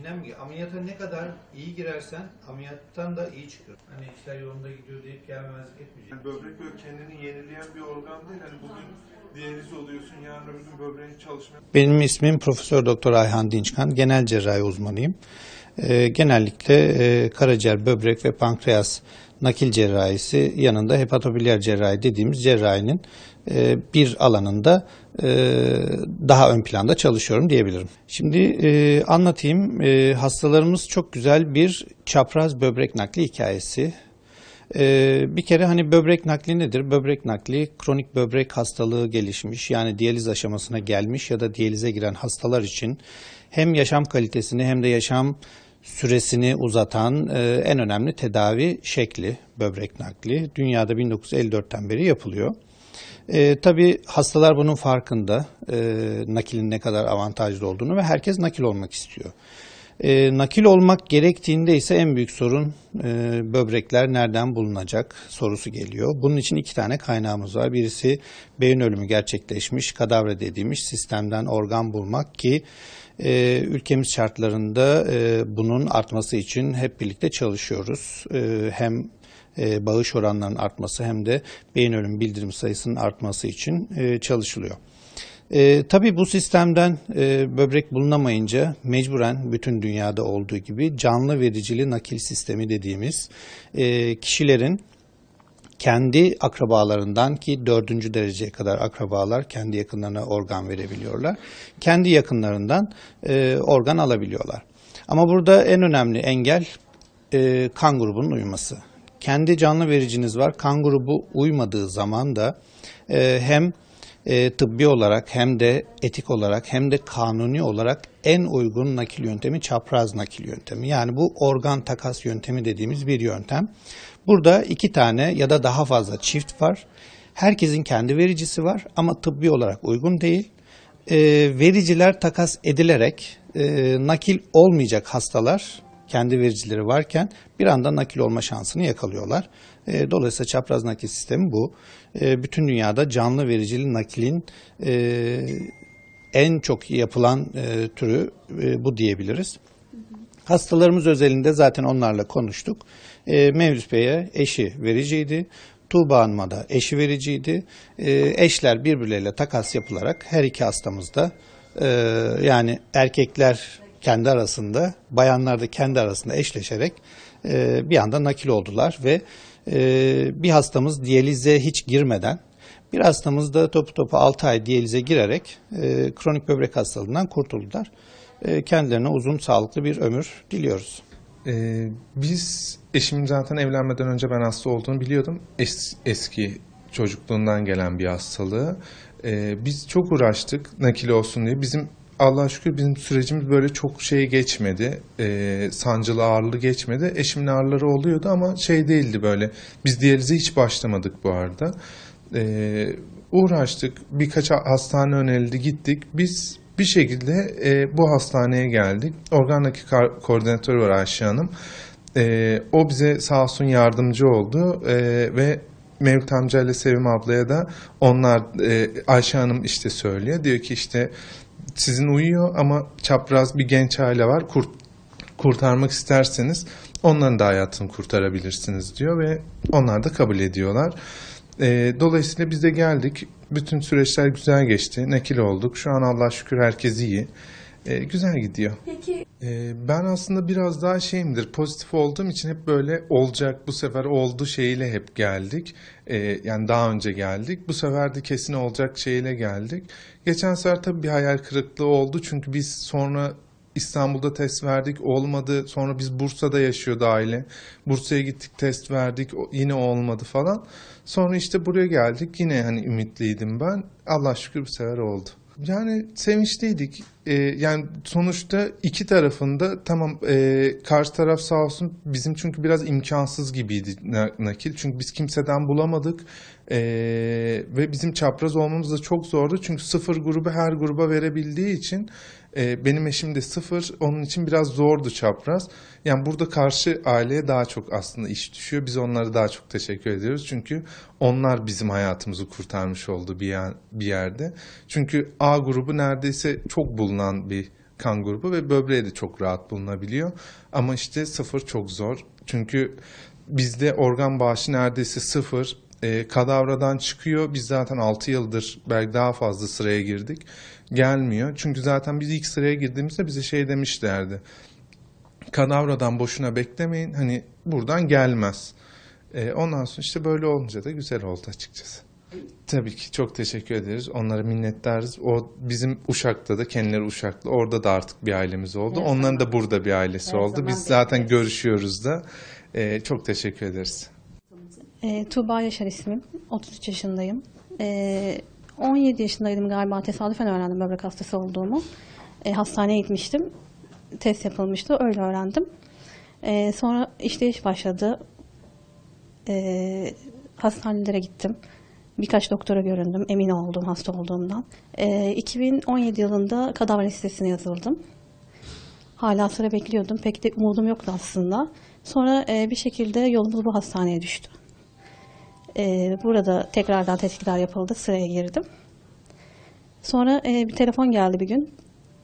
içinden mi? Ameliyata ne kadar iyi girersen ameliyattan da iyi çıkıyor. Hani işler yolunda gidiyor deyip gelmemezlik etmeyecek. Yani böbrek böyle kendini yenileyen bir organ değil. Hani bugün diyaliz oluyorsun, yarın öbür gün böbreğin çalışmaya Benim ismim Profesör Doktor Ayhan Dinçkan. Genel cerrahi uzmanıyım. Ee, genellikle e, karaciğer, böbrek ve pankreas nakil cerrahisi yanında hepatobiliyer cerrahi dediğimiz cerrahinin e, bir alanında e, daha ön planda çalışıyorum diyebilirim. Şimdi e, anlatayım. E, hastalarımız çok güzel bir çapraz böbrek nakli hikayesi. Bir kere hani böbrek nakli nedir? Böbrek nakli kronik böbrek hastalığı gelişmiş yani diyaliz aşamasına gelmiş ya da diyalize giren hastalar için hem yaşam kalitesini hem de yaşam süresini uzatan e, en önemli tedavi şekli böbrek nakli. Dünyada 1954'ten beri yapılıyor. E, tabii hastalar bunun farkında e, nakilin ne kadar avantajlı olduğunu ve herkes nakil olmak istiyor. E, nakil olmak gerektiğinde ise en büyük sorun e, böbrekler nereden bulunacak sorusu geliyor. Bunun için iki tane kaynağımız var. Birisi beyin ölümü gerçekleşmiş kadavra dediğimiz sistemden organ bulmak ki e, ülkemiz şartlarında e, bunun artması için hep birlikte çalışıyoruz. E, hem e, bağış oranlarının artması hem de beyin ölüm bildirim sayısının artması için e, çalışılıyor. E, tabii bu sistemden e, böbrek bulunamayınca mecburen bütün dünyada olduğu gibi canlı vericili nakil sistemi dediğimiz e, kişilerin kendi akrabalarından ki dördüncü dereceye kadar akrabalar kendi yakınlarına organ verebiliyorlar. Kendi yakınlarından e, organ alabiliyorlar. Ama burada en önemli engel e, kan grubunun uyması. Kendi canlı vericiniz var. Kan grubu uymadığı zaman da e, hem e, tıbbi olarak hem de etik olarak hem de kanuni olarak en uygun nakil yöntemi çapraz nakil yöntemi. Yani bu organ takas yöntemi dediğimiz bir yöntem. Burada iki tane ya da daha fazla çift var. Herkesin kendi vericisi var ama tıbbi olarak uygun değil. E, vericiler takas edilerek e, nakil olmayacak hastalar kendi vericileri varken bir anda nakil olma şansını yakalıyorlar. E, dolayısıyla çapraz nakil sistemi bu. E, bütün dünyada canlı vericili nakilin e, en çok yapılan türü bu diyebiliriz. Hastalarımız özelinde zaten onlarla konuştuk. E, Mevlüt Bey'e eşi vericiydi. Tuğba Hanım'a da eşi vericiydi. Eşler birbirleriyle takas yapılarak her iki hastamızda yani erkekler kendi arasında, bayanlar da kendi arasında eşleşerek e, bir anda nakil oldular ve e, bir hastamız diyalize hiç girmeden bir hastamız da topu topu 6 ay diyalize girerek e, kronik böbrek hastalığından kurtuldular. E, kendilerine uzun sağlıklı bir ömür diliyoruz. Ee, biz eşimin zaten evlenmeden önce ben hasta olduğunu biliyordum. Es- eski çocukluğundan gelen bir hastalığı. Ee, biz çok uğraştık nakil olsun diye. Bizim Allah'a şükür bizim sürecimiz böyle çok şey geçmedi. Ee, sancılı ağırlı geçmedi. Eşimin ağrıları oluyordu ama şey değildi böyle. Biz diyalize hiç başlamadık bu arada. Ee, uğraştık. Birkaç hastane önerildi gittik. Biz bir şekilde e, bu hastaneye geldik. Organ nakil kar- koordinatörü var Ayşe Hanım. E, o bize sağ olsun yardımcı oldu E, ve Mevlüt amca ile Sevim ablaya da onlar e, Ayşe Hanım işte söylüyor. Diyor ki işte sizin uyuyor ama çapraz bir genç aile var. Kurt, kurtarmak isterseniz onların da hayatını kurtarabilirsiniz diyor ve onlar da kabul ediyorlar. E, dolayısıyla biz de geldik. Bütün süreçler güzel geçti. Nakil olduk. Şu an Allah şükür herkes iyi. E, güzel gidiyor. Peki E, ben aslında biraz daha şeyimdir. Pozitif olduğum için hep böyle olacak bu sefer oldu şeyiyle hep geldik. E, yani daha önce geldik. Bu sefer de kesin olacak şeyle geldik. Geçen sefer tabii bir hayal kırıklığı oldu. Çünkü biz sonra İstanbul'da test verdik olmadı. Sonra biz Bursa'da yaşıyordu aile. Bursa'ya gittik test verdik yine olmadı falan. Sonra işte buraya geldik yine hani ümitliydim ben. Allah şükür bu sefer oldu. Yani sevinçliydik. Ee, yani sonuçta iki tarafında tamam e, karşı taraf sağ olsun bizim çünkü biraz imkansız gibiydi na- nakil. Çünkü biz kimseden bulamadık. Ee, ve bizim çapraz olmamız da çok zordu. Çünkü sıfır grubu her gruba verebildiği için e, benim eşim de sıfır. Onun için biraz zordu çapraz. Yani burada karşı aileye daha çok aslında iş düşüyor. Biz onlara daha çok teşekkür ediyoruz. Çünkü onlar bizim hayatımızı kurtarmış oldu bir, yer, bir yerde. Çünkü A grubu neredeyse çok bulunan bir kan grubu ve böbreği de çok rahat bulunabiliyor. Ama işte sıfır çok zor. Çünkü bizde organ bağışı neredeyse sıfır. E, kadavradan çıkıyor. Biz zaten 6 yıldır belki daha fazla sıraya girdik. Gelmiyor. Çünkü zaten biz ilk sıraya girdiğimizde bize şey demişlerdi. Kadavradan boşuna beklemeyin. Hani buradan gelmez. E, ondan sonra işte böyle olunca da güzel oldu açıkçası. Tabii ki çok teşekkür ederiz. Onlara minnettarız. O bizim Uşak'ta da kendileri Uşaklı. Orada da artık bir ailemiz oldu. Her Onların zaman. da burada bir ailesi Her oldu. Biz zaten görüşüyoruz da. E, çok teşekkür ederiz. E, Tuğba Yaşar ismim. 33 yaşındayım. E, 17 yaşındaydım galiba tesadüfen öğrendim böbrek hastası olduğumu. E, hastaneye gitmiştim. Test yapılmıştı. Öyle öğrendim. E, sonra işleyiş başladı. E, hastanelere gittim. Birkaç doktora göründüm. Emin oldum hasta olduğumdan. E, 2017 yılında kadavra listesine yazıldım. Hala sıra bekliyordum. Pek de umudum yoktu aslında. Sonra e, bir şekilde yolumuz bu hastaneye düştü. E, burada tekrardan tetkikler yapıldı. Sıraya girdim. Sonra e, bir telefon geldi bir gün.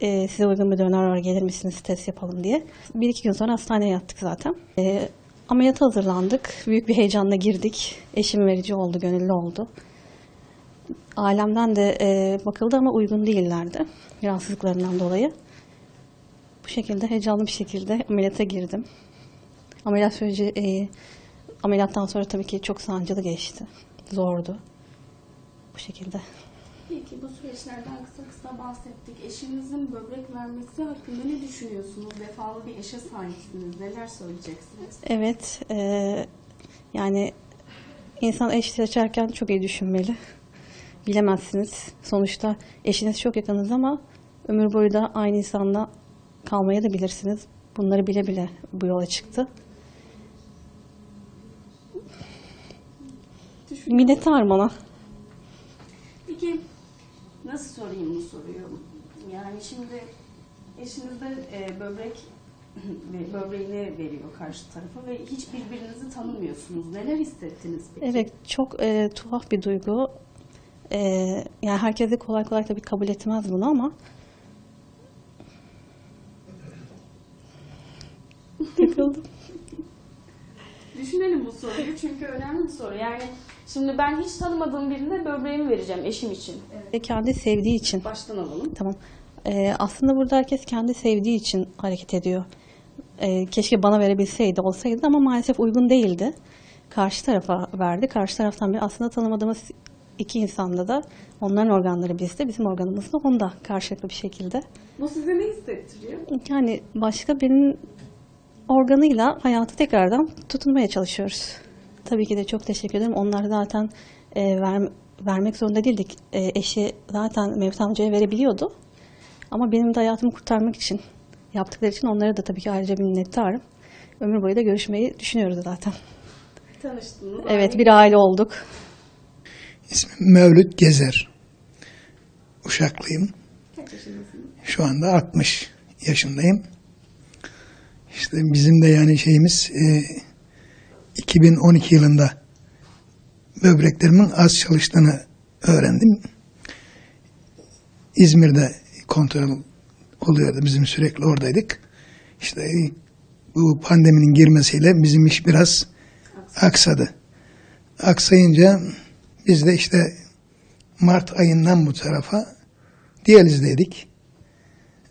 E, size uygun bir döner var gelir misiniz test yapalım diye. Bir iki gün sonra hastaneye yattık zaten. E, ameliyata hazırlandık. Büyük bir heyecanla girdik. Eşim verici oldu, gönüllü oldu. Ailemden de bakıldı ama uygun değillerdi. Rahatsızlıklarından dolayı. Bu şekilde heyecanlı bir şekilde ameliyata girdim. Ameliyat süreci ameliyattan sonra tabii ki çok sancılı geçti. Zordu. Bu şekilde. Peki bu süreçlerden kısa kısa bahsettik. Eşinizin böbrek vermesi hakkında ne düşünüyorsunuz? Vefalı bir eşe sahipsiniz. Neler söyleyeceksiniz? Evet, e, yani insan eş seçerken çok iyi düşünmeli. Bilemezsiniz. Sonuçta eşiniz çok yakınız ama ömür boyu da aynı insanla kalmaya da bilirsiniz. Bunları bile bile bu yola çıktı. Minnettarım ona. Peki nasıl sorayım bu soruyu? Yani şimdi eşiniz de e, böbrek ve böbreğini veriyor karşı tarafa ve hiç birbirinizi tanımıyorsunuz. Neler hissettiniz peki? Evet, çok e, tuhaf bir duygu. E, yani herkes de kolay kolay tabii kabul etmez bunu ama takıldım. Düşünelim bu soruyu çünkü önemli bir soru. Yani şimdi ben hiç tanımadığım birine böbreğimi vereceğim eşim için. Ve kendi sevdiği için. Baştan alalım. Tamam. E, aslında burada herkes kendi sevdiği için hareket ediyor. E, keşke bana verebilseydi, olsaydı ama maalesef uygun değildi. Karşı tarafa verdi. Karşı taraftan bir aslında tanımadığımız iki insanda da onların organları bizde, bizim organımız da onda karşılıklı bir şekilde. Bu size ne hissettiriyor? Yani başka birinin organıyla hayatı tekrardan tutunmaya çalışıyoruz. Tabii ki de çok teşekkür ederim. Onlar zaten e, ver, vermek zorunda değildik. E, eşi zaten Mevlüt amcaya verebiliyordu. Ama benim de hayatımı kurtarmak için yaptıkları için onlara da tabii ki ayrıca minnettarım. Ömür boyu da görüşmeyi düşünüyoruz zaten. Tanıştınız. Evet bir aile olduk. İsmim Mevlüt Gezer. Uşaklıyım. Kaç yaşındasınız? Şu anda 60 yaşındayım. İşte bizim de yani şeyimiz e, 2012 yılında böbreklerimin az çalıştığını öğrendim. İzmir'de kontrol oluyordu. Bizim sürekli oradaydık. İşte bu pandeminin girmesiyle bizim iş biraz aksadı. Aksayınca biz de işte Mart ayından bu tarafa diyalizdeydik.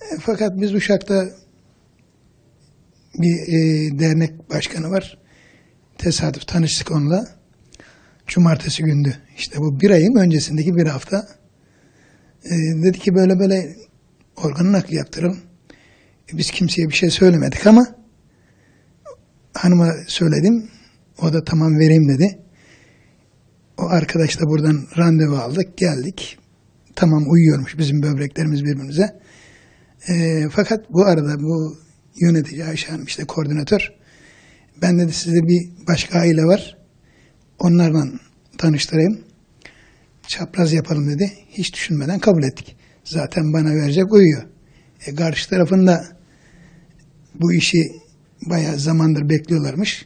E, Fakat biz Uşak'ta bir e, dernek başkanı var. Tesadüf tanıştık onunla. Cumartesi gündü. İşte bu bir ayın öncesindeki bir hafta. E, dedi ki böyle böyle organ nakli yaptıralım. E, biz kimseye bir şey söylemedik ama hanıma söyledim. O da tamam vereyim dedi. O arkadaşla buradan randevu aldık, geldik. Tamam uyuyormuş bizim böbreklerimiz birbirimize. Ee, fakat bu arada bu yönetici Ayşe Hanım işte koordinatör. Ben dedi sizde bir başka aile var. Onlarla tanıştırayım. Çapraz yapalım dedi. Hiç düşünmeden kabul ettik. Zaten bana verecek uyuyor. E, karşı tarafında bu işi bayağı zamandır bekliyorlarmış.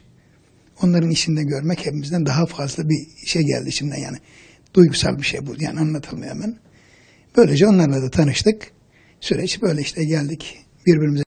Onların işinde görmek hepimizden daha fazla bir şey geldi içimden yani. Duygusal bir şey bu yani anlatılmıyor hemen. Böylece onlarla da tanıştık. Süreç böyle işte geldik birbirimize